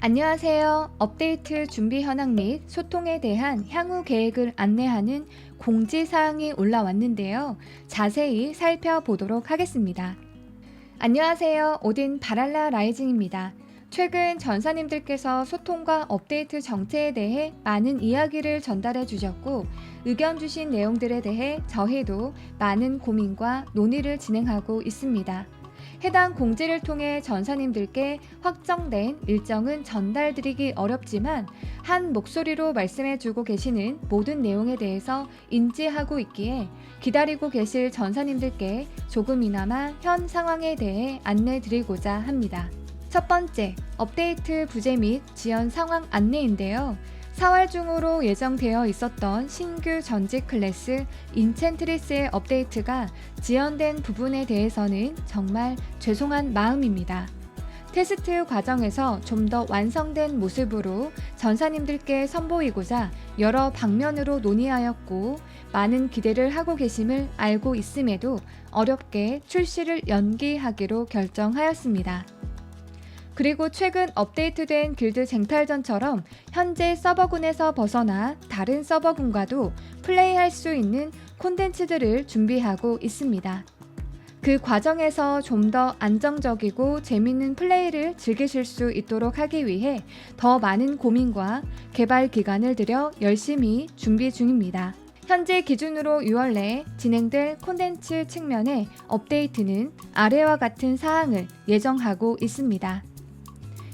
안녕하세요. 업데이트 준비 현황 및 소통에 대한 향후 계획을 안내하는 공지사항이 올라왔는데요. 자세히 살펴보도록 하겠습니다. 안녕하세요. 오딘 바랄라 라이징입니다. 최근 전사님들께서 소통과 업데이트 정체에 대해 많은 이야기를 전달해 주셨고, 의견 주신 내용들에 대해 저희도 많은 고민과 논의를 진행하고 있습니다. 해당 공지를 통해 전사님들께 확정된 일정은 전달드리기 어렵지만 한 목소리로 말씀해주고 계시는 모든 내용에 대해서 인지하고 있기에 기다리고 계실 전사님들께 조금이나마 현 상황에 대해 안내드리고자 합니다. 첫 번째, 업데이트 부재 및 지연 상황 안내인데요. 4월 중으로 예정되어 있었던 신규 전직 클래스 인챈트리스의 업데이트가 지연된 부분에 대해서는 정말 죄송한 마음입니다. 테스트 과정에서 좀 더 완성된 모습으로 전사님들께 선보이고자 여러 방면으로 논의하였고 많은 기대를 하고 계심을 알고 있음에도 어렵게 출시를 연기하기로 결정하였습니다. 그리고 최근 업데이트된 길드 쟁탈전처럼 현재 서버군에서 벗어나 다른 서버군과도 플레이할 수 있는 콘텐츠들을 준비하고 있습니다. 그 과정에서 좀 더 안정적이고 재밌는 플레이를 즐기실 수 있도록 하기 위해 더 많은 고민과 개발 기간을 들여 열심히 준비 중입니다. 현재 기준으로 6월 내에 진행될 콘텐츠 측면의 업데이트는 아래와 같은 사항을 예정하고 있습니다.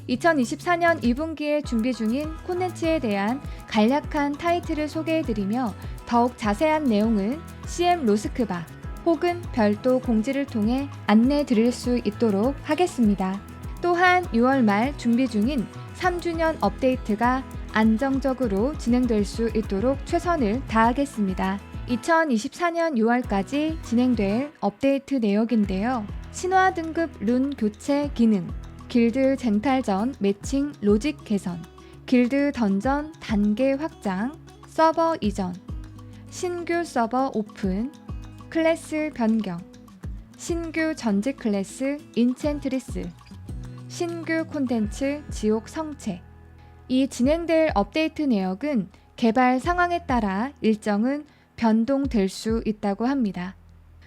2024년 2분기에 준비 중인 콘텐츠에 대한 간략한 타이틀을 소개해드리며 더욱 자세한 내용은 CM 로스크바 혹은 별도 공지를 통해 안내 드릴 수 있도록 하겠습니다. 또한 6월 말 준비 중인 3주년 업데이트가 안정적으로 진행될 수 있도록 최선을 다하겠습니다. 2024년 6월까지 진행될 업데이트 내역인데요. 신화 등급 룬 교체 기능, 길드 쟁탈전 매칭 로직 개선, 길드 던전 단계 확장, 서버 이전, 신규 서버 오픈, 클래스 변경, 신규 전직 클래스 인챈트리스, 신규 콘텐츠 지옥 성체. 이 진행될 업데이트 내역은 개발 상황에 따라 일정은 변동될 수 있다고 합니다.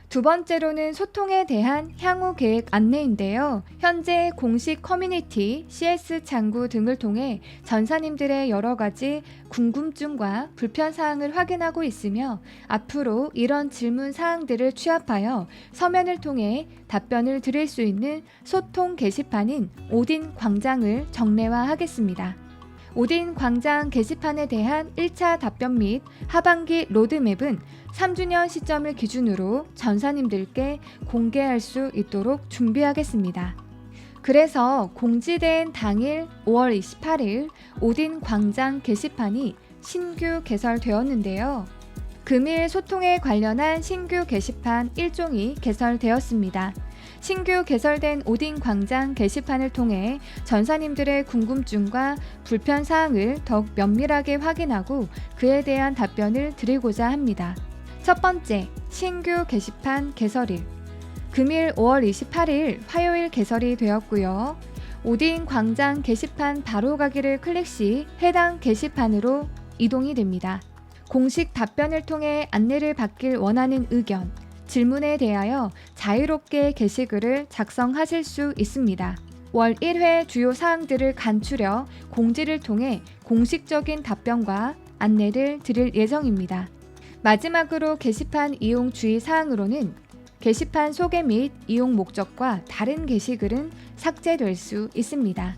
두 번째로는 소통에 대한 향후 계획 안내인데요. 현재 공식 커뮤니티, CS 창구 등을 통해 전사님들의 여러 가지 궁금증과 불편 사항을 확인하고 있으며 앞으로 이런 질문 사항들을 취합하여 서면을 통해 답변을 드릴 수 있는 소통 게시판인 오딘 광장을 정례화하겠습니다. 오딘 광장 게시판에 대한 1차 답변 및 하반기 로드맵은 3주년 시점을 기준으로 전사님들께 공개할 수 있도록 준비하겠습니다. 그래서 공지된 당일 5월 28일 오딘 광장 게시판이 신규 개설되었는데요. 금일 소통에 관련한 신규 게시판 1종이 개설되었습니다. 신규 개설된 오딘 광장 게시판을 통해 전사님들의 궁금증과 불편 사항을 더욱 면밀하게 확인하고 그에 대한 답변을 드리고자 합니다. 첫 번째, 신규 게시판 개설일. 금일 5월 28일 화요일 개설이 되었고요. 오딘 광장 게시판 바로 가기를 클릭 시 해당 게시판으로 이동이 됩니다. 공식 답변을 통해 안내를 받길 원하는 의견, 질문에 대하여 자유롭게 게시글을 작성하실 수 있습니다. 월 1회 주요 사항들을 간추려 공지를 통해 공식적인 답변과 안내를 드릴 예정입니다. 마지막으로 게시판 이용 주의 사항으로는 게시판 소개 및 이용 목적과 다른 게시글은 삭제될 수 있습니다.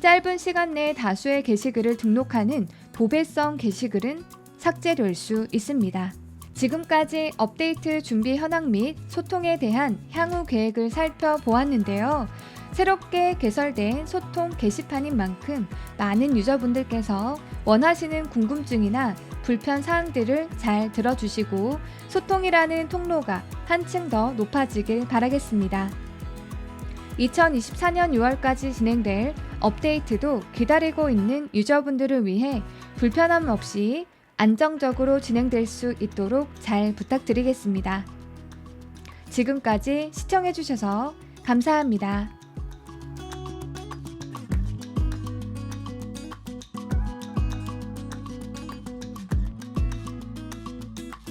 짧은 시간 내에 다수의 게시글을 등록하는 도배성 게시글은 삭제될 수 있습니다. 지금까지 업데이트 준비 현황 및 소통에 대한 향후 계획을 살펴보았는데요. 새롭게 개설된 소통 게시판인 만큼 많은 유저분들께서 원하시는 궁금증이나 불편 사항들을 잘 들어주시고 소통이라는 통로가 한층 더 높아지길 바라겠습니다. 2024년 6월까지 진행될 업데이트도 기다리고 있는 유저분들을 위해 불편함 없이 안정적으로 진행될 수 있도록 잘 부탁드리겠습니다. 지금까지 시청해주셔서 감사합니다.